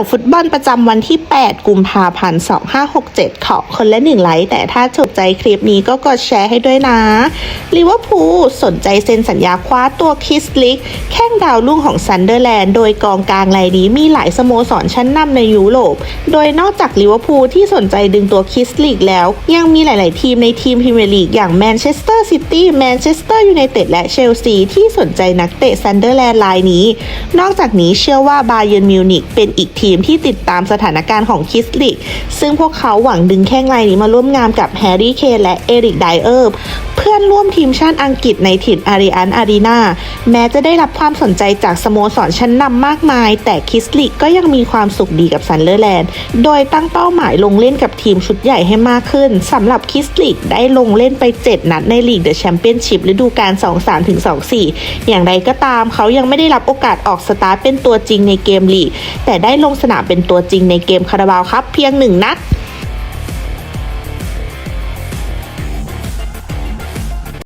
าวฟุตบอลประจำวันที่ 8 กุมภาพันธ์ 2567 ขอคนละหนึ่งไลค์ แต่ถ้าถูกใจคลิปนี้ก็กดแชร์ให้ด้วยนะลิเวอร์พูลสนใจเซ็นสัญญาคว้าตัวคิสลิก แข้งดาวรุ่งของซันเดอร์แลนด์ โดยกองกลางรายนี้มีหลายสโมสรชั้นนำในยุโรป โดยนอกจากลิเวอร์พูลที่สนใจดึงตัวคิสลิกแล้ว ยังมีหลาย ๆ ทีมในทีมพรีเมียร์ลีกอย่างแมนเชสเตอร์ซิตี้ แมนเชสเตอร์ยูไนเต็ด และเชลซีที่สนใจนักเตะซันเดอร์แลนด์รายนี้ นอกจากนี้เชื่อว่าบาเยิร์นมิวนิกเป็นอีกทีีมที่ติดตามสถานการณ์ของคิสลิก ซึ่งพวกเขาหวังดึงแข้งรายนี้มาร่วมงานกับแฮร์รี่เคนและเอริกไดเออร์เพื่อนร่วมทีมชาติอังกฤษในถิ่นอาริอันอารีนาแม้จะได้รับความสนใจจากสโมสรชั้นนำมากมาย แต่คิสลิกก็ยังมีความสุขดีกับซันเลอร์แลนด์ โดยตั้งเป้าหมายลงเล่นกับทีมชุดใหญ่ให้มากขึ้นสำหรับคิสลิกได้ลงเล่นไป 7 นัดในลีกเดอะแชมเปี้ยนชิพฤดูกาล 23ถึง24 อย่างไรก็ตามเขายังไม่ได้รับโอกาสออกสตาร์ทเป็นตัวจริงในเกมลีกแต่ได้ลงสนามเป็นตัวจริงในเกมคาราบาวครับเพียงหนึ่งนัด